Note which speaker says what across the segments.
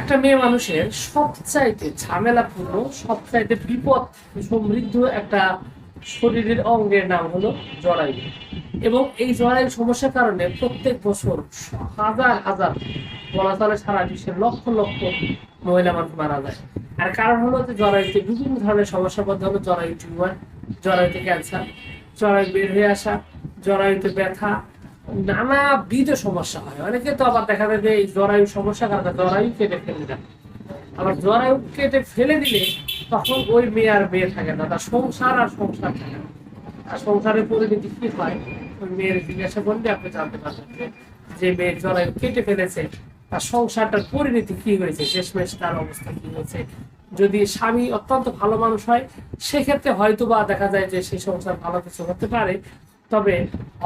Speaker 1: একটা মেয়ে মানুষের সবচাইতে ঝামেলাপূর্ণ, সবচাইতে বিপদ সমৃদ্ধ একটা শরীরের অঙ্গের নাম হলো জরায়ু। এবং এই জরায়ু সমস্যার কারণে প্রত্যেক বছর হাজার হাজার, বলা চলে সারা বিশ্বের লক্ষ লক্ষ মহিলা মানুষ মারা যায়। আর কারণ হলো যে জরায়ুতে বিভিন্ন ধরনের সমস্যার মধ্যে হলো জরায়ু টিউমার, জরায়ুতে ক্যান্সার, জরায়ু বের হয়ে আসা, জরায়ুতে ব্যথা নানাবিধ সমস্যা হয়। অনেকে তো আবার দেখা যায় যে জরায়ু সমস্যা কারণে জরায়ু কেটে ফেলে দেয়। আবার জরায়ু কেটে ফেলে দিলে তখন ওই মেয়ে আর মেয়ে থাকে না, তার সংসার আর সংসার থাকে না। আর সংসারের পরিণতি কি হয়? ওই মেয়ের জিজ্ঞাসা করলে আপনি জানতে পারবেন যে মেয়ের জরায়ু কেটে ফেলেছে, তার সংসারটার পরিণতি কি হয়েছে, শেষমেশ তার অবস্থা কি হয়েছে? যদি স্বামী অত্যন্ত ভালো মানুষ হয়, সেক্ষেত্রে হয়তো বা দেখা যায় যে সেই সংসার ভালো কিছু হতে পারে। তবে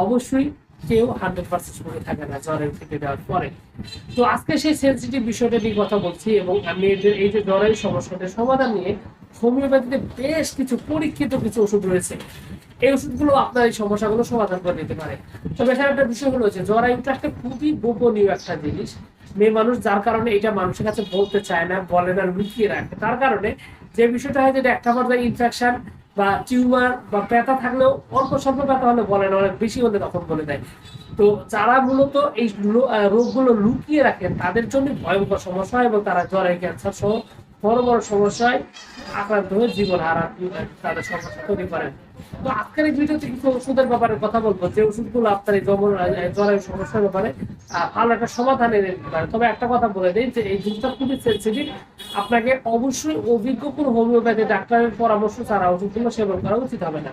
Speaker 1: অবশ্যই কেউ হান্ড্রেড পার্সেন্ট সুখে থাকে না জ্বরের থেকে দেওয়ার পরে। তো আজকে সেই সেন্সিটিভ বিষয়টা নিয়ে কথা বলছি এবং আমি এদের এই যে জ্বরের সমস্যাটা সমাধান নিয়ে হোমিওপ্যাথিতে বেশ কিছু পরীক্ষিত কিছু ওষুধ রয়েছে। এই ওষুধগুলো আপনার এই সমস্যাগুলো সমাধান করে দিতে পারে। তবে এখানে একটা বিষয় হলো যে জরায়ুটা একটা খুবই গোপনীয় একটা জিনিস। মেয়ে মানুষ যার কারণে এটা মানুষের কাছে বলতে চায় না, বলে না, লুকিয়ে রাখে। তার কারণে যে বিষয়টা হয় যেটা একটা পর্যায়ে ইনফেকশন বা টিউমার বা ব্যথা থাকলেও অল্প স্বল্প ব্যথা হলে বলে না, অনেক বেশি হলে তখন বলে দেয়। তো যারা মূলত এই রোগগুলো লুকিয়ে রাখেন, তাদের জন্য ভয়ঙ্কর সমস্যা এবং তারা জ্বরে ক্যান্সার সহ বড় বড় সমস্যায় আক্রান্ত হয়ে জীবন হারা তাদের সমস্যা তৈরি করেন। তো আজকের এই ভিডিওতে কিছু ওষুধের ব্যাপারে কথা বলব। যে ওষুধগুলো আপনার এই জবর জ্বরের সমস্যার ব্যাপারে ভালো একটা সমাধান এনে দিতে পারে তবে একটা কথা বলে দিই যে এই জিনিসটা খুবই সেন্সিটিভ আপনাকে অবশ্যই অভিজ্ঞ কোনো হোমিওপ্যাথি ডাক্তারের পরামর্শ ছাড়া ওষুধগুলো সেবন করা উচিত হবে না।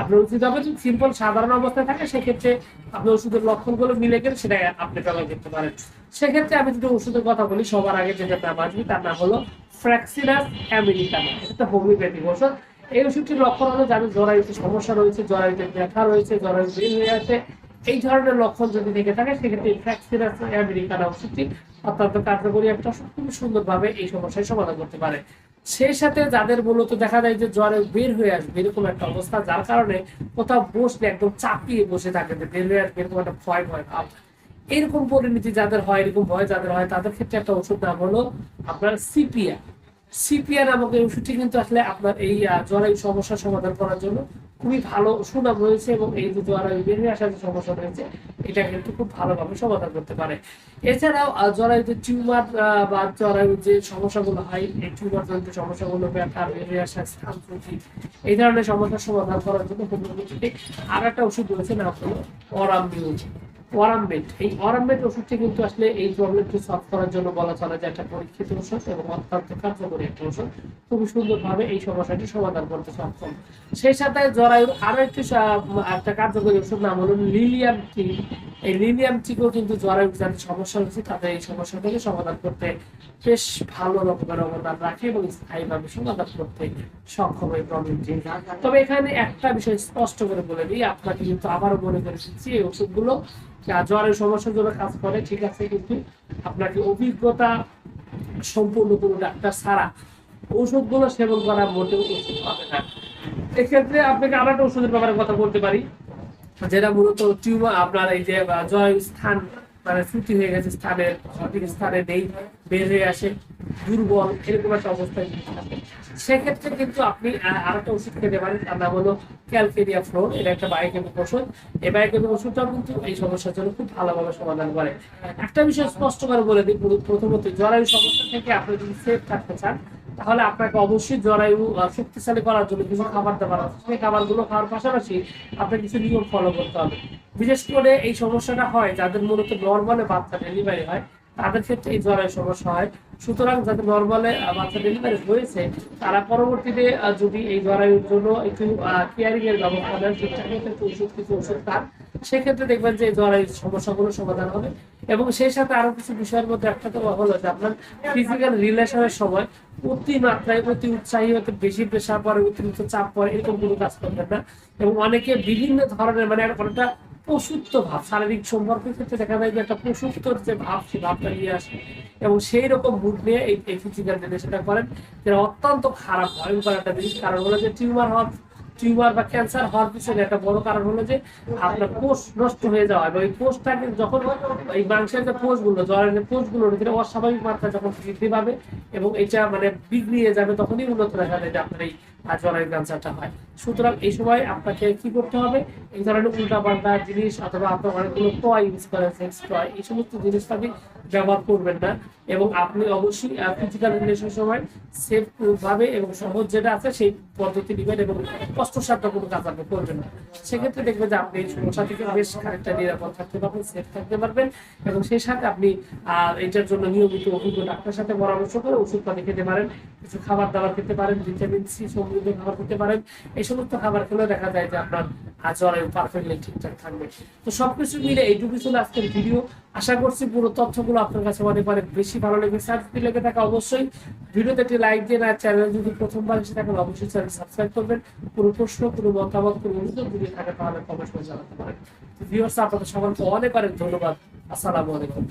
Speaker 1: আপনার উচিত হবে যদি সিম্পল সাধারণ অবস্থায় থাকে, সেক্ষেত্রে আপনি ওষুধের লক্ষণগুলো মিলে গেলে সেটা আপনি ব্যবহার করতে পারেন। সেক্ষেত্রে আমি যদি ওষুধের কথা বলি, সবার আগে যেটা নাম আসবে, তার নাম হলো ফ্র্যাক্সিনাস আমেরিকানা এটা হোমিওপ্যাথিক ওষুধ। এই ওষুধটির লক্ষণ হলো যাদের জরায়ুতে সমস্যা রয়েছে, জরায়ুতে ব্যথা রয়েছে জরায়ু বের হয়ে আছে এই ধরনের লক্ষণ যদি থেকে থাকে সেক্ষেত্রে ফ্র্যাক্সিনাস আমেরিকানা ওষুধটি অত্যন্ত কার্যকরী একটা ওষুধ সুন্দরভাবে এই সমস্যার সমাধান করতে পারে। সেই সাথে যাদের মূলত দেখা যায় যে জ্বরে বের হয়ে আসবে এরকম একটা অবস্থা যার কারণে কোথাও বসলে একদম চাপিয়ে বসে থাকে যে বের হয়ে আসবে এরকম একটা ভয় ভয় ভাব। এরকম পরিণতি যাদের হয় এরকম ভয় যাদের হয় তাদের ক্ষেত্রে একটা ওষুধ নাম হলো আপনার সিপিয়া সিপিয়া নামক এই ওষুধটি কিন্তু আসলে আপনার এই আহ, জরায়ু সমস্যার সমাধান করার জন্য খুবই ভালো সুনাম হয়েছে এবং এই যে জরায়ু বেরিয়ে আসার যে সমস্যা রয়েছে, এটা কিন্তু খুব ভালোভাবে সমাধান করতে পারে। এছাড়াও জরায়ুতে টিউমার বা জরায়ুর যে সমস্যাগুলো হয়, এই টিউমার জনিত সমস্যাগুলো ব্যথা বেরিয়ে আসা স্থান প্রতি এই ধরনের সমস্যার সমাধান করার জন্য হোমিওপ্যাথিতে আর একটা ওষুধ রয়েছে, নাম হলো অরামবিউল ওয়ারামবেট এই ওয়ারামবেট ওষুধটি কিন্তু আসলে এই প্রবলেমটি সলভ করার জন্য বলা চলে যে একটা পরীক্ষিত ওষুধ এবং অত্যন্ত কার্যকরী একটা ওষুধ। খুবই সুন্দরভাবে এই সমস্যাটি সমাধান করতে সক্ষম। সেই সাথে জরায়ুর আরও একটি একটা কার্যকরী ওষুধ নাম হলো লিলিয়াম টি। এই লিলিয়াম টিকেও কিন্তু জরায়ুর যাদের সমস্যা হচ্ছে, তাদের এই সমস্যা থেকে সমাধান করতে বেশ ভালো রকমের অবদান রাখে এবং স্থায়ীভাবে সমাধান করতে সক্ষম এই প্রবলেমটি। তবে এখানে একটা বিষয় স্পষ্ট করে বলে দিই, আপনাকে কিন্তু আবারও মনে করে দিচ্ছি, এই ওষুধগুলো জ্বরের সমস্যার জন্য কাজ করে, ঠিক আছে, কিন্তু আপনাকে অভিজ্ঞতা সম্পূর্ণ কোনো ডাক্তার ছাড়া ওষুধগুলো সেবন করা মোটেও উচিত হবে না। এক্ষেত্রে আপনাকে আবার একটা ওষুধের ব্যাপারে কথা বলতে পারি। যেটা মূলত টিউমার, আপনার এই যে জয় স্থান মানে ছুটি হয়ে গেছে স্থানের, সঠিক স্থানে নেই হয়ে আসে, দুর্বল, এরকম একটা অবস্থায়। থাকে সেক্ষেত্রে কিন্তু আপনি আহ, আরেকটা ওষুধ খেতে পারেন তার নাম হলো ক্যালকেরিয়া ফ্লোর। এটা একটা বায়োকেমিক ওষুধ। এই বায়োকেমিক ওষুধটাও কিন্তু এই সমস্যার জন্য খুব ভালোভাবে সমাধান করে। একটা বিষয় স্পষ্ট করে বলে দিই প্রথ- প্রথমত জরায়ু সমস্যা থেকে আপনি যদি সেফ থাকতে চান তাহলে আপনাকে অবশ্যই জরায়ু শক্তিশালী করার জন্য কিছু খাবার দাবার সেই খাবারগুলো খাওয়ার পাশাপাশি আপনাকে কিছু নিয়ম ফলো করতে হবে। বিশেষ করে এই সমস্যাটা হয় যাদের মূলত নর্মালে বাচ্চা ডেলিভারি হয় তাদের ক্ষেত্রে এই জ্বরের সমস্যা হয়। সুতরাং যাদের নর্মালে বাচ্চা ডেলিভারি হয়েছে, তারা পরবর্তীতে যদি এই জরায়ুর জন্য একটু কেয়ারিং এর ব্যবস্থা নেন, ঠিকঠাক মতো একটু ওষুধ, কিছু ওষুধ খান, সেক্ষেত্রে দেখবেন যে এই জরায়ুর সমস্যাগুলো সমাধান হবে। এবং সেই সাথে আরও কিছু বিষয়ের মধ্যে একটা তো হলো যে আপনার ফিজিক্যাল রিলেশনের সময় অতি মাত্রায় অতি উৎসাহী হতে বেশি প্রেশার পরে অতিরিক্ত চাপ পরে এরকম কোনো কাজ করবেন না। এবং অনেকে বিভিন্ন ধরনের মানে একটা পশুত্ব ভাব, শারীরিক সম্পর্কের ক্ষেত্রে দেখা যায় যে একটা পশুত্বর যে ভাব, সে ভাবটা নিয়ে আসে। এবং সেই রকম মুড নিয়ে এই ফিজিক্যাল রিলেশনটা করেন যেটা অত্যন্ত খারাপ ভয়ঙ্কর একটা জিনিস। কারণ হলো যে টিউমার হওয়ার টিউমার বা ক্যান্সার হওয়ার পিছনে একটা বড় কারণ হলো যে আপনার কোষ নষ্ট হয়ে যাওয়া। এবং এই কোষটাকে যখন, এই মাংসের যে কোষগুলো জ্বরের যে কোষগুলো রয়েছে অস্বাভাবিক মাত্রা যখন বৃদ্ধি পাবে এবং এটা মানে বিগড়িয়ে যাবে, তখনই উন্নত দেখা যায় যে আপনার এই আহ, জ্বরের ক্যান্সারটা হয়। সুতরাং এই সময় আপনাকে কি করতে হবে? এই ধরনের উল্টাপাল্টা জিনিস অথবা আপনার অনেকগুলো টয় ইউজ করেন সেক্স টয় এই সমস্ত জিনিস আপনি ব্যবহার করবেন না। এবং আপনি অবশ্যই ফিজিক্যাল রিলেশন সময় সেফ ভাবে এবং সহজ যেটা আছে সেই পদ্ধতি নেবেন এবং কষ্টসাধ্য কোনো কাজ আপনি করবেন না। সেক্ষেত্রে দেখবেন যে আপনি এই সমস্যা থেকে বেশ খানিকটা নিরাপদ থাকতে পারবেন সেফ থাকতে পারবেন এবং সেই সাথে আপনি এটার জন্য নিয়মিত অভিজ্ঞ ডাক্তারের সাথে পরামর্শ করে ওষুধ পানি খেতে পারেন কিছু খাবার দাবার খেতে পারেন ভিটামিন সি সমৃদ্ধ খাবার খেতে পারেন, এই সমস্ত খাবার খেলে দেখা যায় যে আপনার জরায়ু পারফেক্টলি ঠিকঠাক থাকবে। তো সবকিছু মিলে এইটুকু ছিল আজকের ভিডিও। আশা করছি পুরো তথ্যগুলো আপনার কাছে অনেক অনেক বেশি ভালো আর যদি লেগে থাকে অবশ্যই ভিডিওতে একটি লাইক দিয়ে আর চ্যানেল যদি প্রথমবার এসে থাকেন, অবশ্যই চ্যানেল সাবস্ক্রাইব করবেন। কোনো প্রশ্ন, কোনো মতামত, কোনো অভিযোগ যদি থাকে, তাহলে কমেন্ট করে জানাতে পারেন। ভিউয়ার্স আপনাদের সকলকে অনেক অনেক ধন্যবাদ। আসসালামু আলাইকুম।